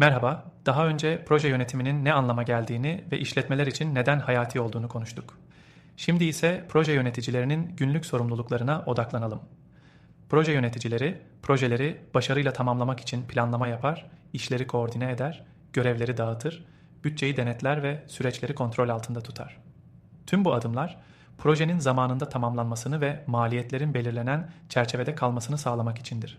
Merhaba, daha önce proje yönetiminin ne anlama geldiğini ve işletmeler için neden hayati olduğunu konuştuk. Şimdi ise proje yöneticilerinin günlük sorumluluklarına odaklanalım. Proje yöneticileri, projeleri başarıyla tamamlamak için planlama yapar, işleri koordine eder, görevleri dağıtır, bütçeyi denetler ve süreçleri kontrol altında tutar. Tüm bu adımlar, projenin zamanında tamamlanmasını ve maliyetlerin belirlenen çerçevede kalmasını sağlamak içindir.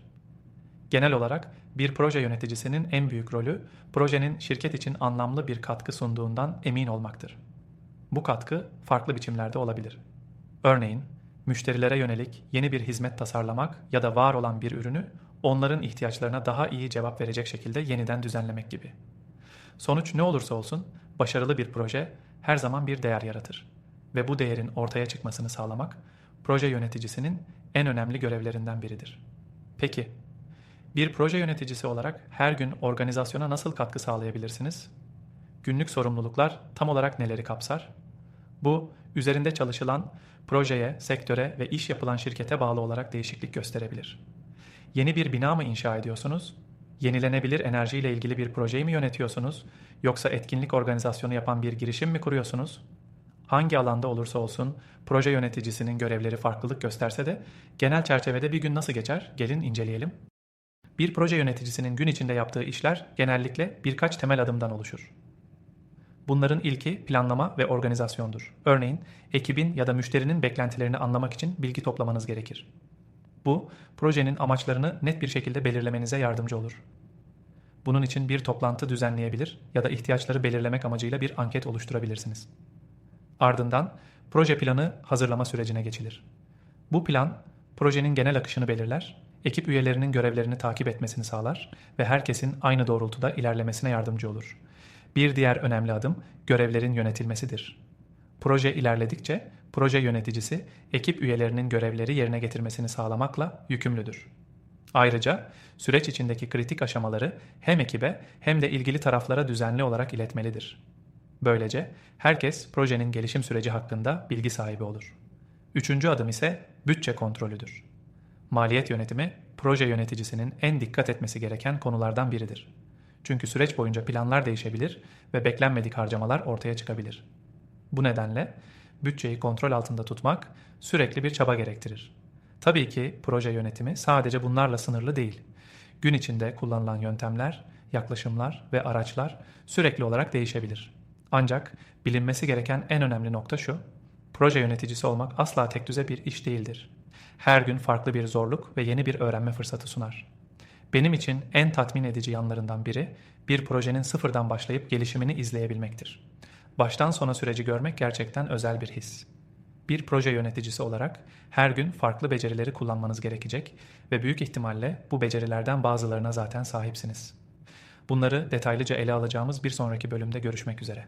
Genel olarak bir proje yöneticisinin en büyük rolü projenin şirket için anlamlı bir katkı sunduğundan emin olmaktır. Bu katkı farklı biçimlerde olabilir. Örneğin, müşterilere yönelik yeni bir hizmet tasarlamak ya da var olan bir ürünü onların ihtiyaçlarına daha iyi cevap verecek şekilde yeniden düzenlemek gibi. Sonuç ne olursa olsun başarılı bir proje her zaman bir değer yaratır ve bu değerin ortaya çıkmasını sağlamak proje yöneticisinin en önemli görevlerinden biridir. Peki bir proje yöneticisi olarak her gün organizasyona nasıl katkı sağlayabilirsiniz? Günlük sorumluluklar tam olarak neleri kapsar? Bu, üzerinde çalışılan projeye, sektöre ve iş yapılan şirkete bağlı olarak değişiklik gösterebilir. Yeni bir bina mı inşa ediyorsunuz? Yenilenebilir enerjiyle ilgili bir projeyi mi yönetiyorsunuz? Yoksa etkinlik organizasyonu yapan bir girişim mi kuruyorsunuz? Hangi alanda olursa olsun proje yöneticisinin görevleri farklılık gösterse de genel çerçevede bir gün nasıl geçer? Gelin inceleyelim. Bir proje yöneticisinin gün içinde yaptığı işler genellikle birkaç temel adımdan oluşur. Bunların ilki planlama ve organizasyondur. Örneğin ekibin ya da müşterinin beklentilerini anlamak için bilgi toplamanız gerekir. Bu, projenin amaçlarını net bir şekilde belirlemenize yardımcı olur. Bunun için bir toplantı düzenleyebilir ya da ihtiyaçları belirlemek amacıyla bir anket oluşturabilirsiniz. Ardından proje planı hazırlama sürecine geçilir. Bu plan projenin genel akışını belirler, ekip üyelerinin görevlerini takip etmesini sağlar ve herkesin aynı doğrultuda ilerlemesine yardımcı olur. Bir diğer önemli adım görevlerin yönetilmesidir. Proje ilerledikçe proje yöneticisi ekip üyelerinin görevleri yerine getirmesini sağlamakla yükümlüdür. Ayrıca süreç içindeki kritik aşamaları hem ekibe hem de ilgili taraflara düzenli olarak iletmelidir. Böylece herkes projenin gelişim süreci hakkında bilgi sahibi olur. Üçüncü adım ise bütçe kontrolüdür. Maliyet yönetimi proje yöneticisinin en dikkat etmesi gereken konulardan biridir. Çünkü süreç boyunca planlar değişebilir ve beklenmedik harcamalar ortaya çıkabilir. Bu nedenle bütçeyi kontrol altında tutmak sürekli bir çaba gerektirir. Tabii ki proje yönetimi sadece bunlarla sınırlı değil. Gün içinde kullanılan yöntemler, yaklaşımlar ve araçlar sürekli olarak değişebilir. Ancak bilinmesi gereken en önemli nokta şu. Proje yöneticisi olmak asla tek düze bir iş değildir. Her gün farklı bir zorluk ve yeni bir öğrenme fırsatı sunar. Benim için en tatmin edici yanlarından biri bir projenin sıfırdan başlayıp gelişimini izleyebilmektir. Baştan sona süreci görmek gerçekten özel bir his. Bir proje yöneticisi olarak her gün farklı becerileri kullanmanız gerekecek ve büyük ihtimalle bu becerilerden bazılarına zaten sahipsiniz. Bunları detaylıca ele alacağımız bir sonraki bölümde görüşmek üzere.